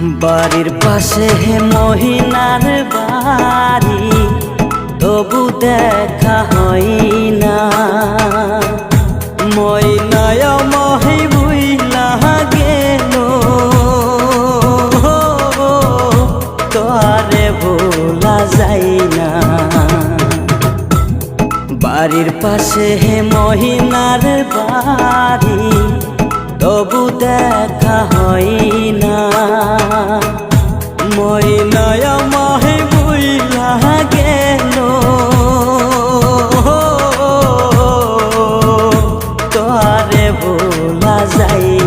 বাড়ির পাশে হে মহিনার বাড়ি, তবু দেখা হয় না। ময়নায় মহি বুইলা গেল। তোরে ভোলা যায় না। বাড়ির পাশে হে মহিনার বাড়ি মই নয় মহে বইলা গেল। তোরে ভোলা যায়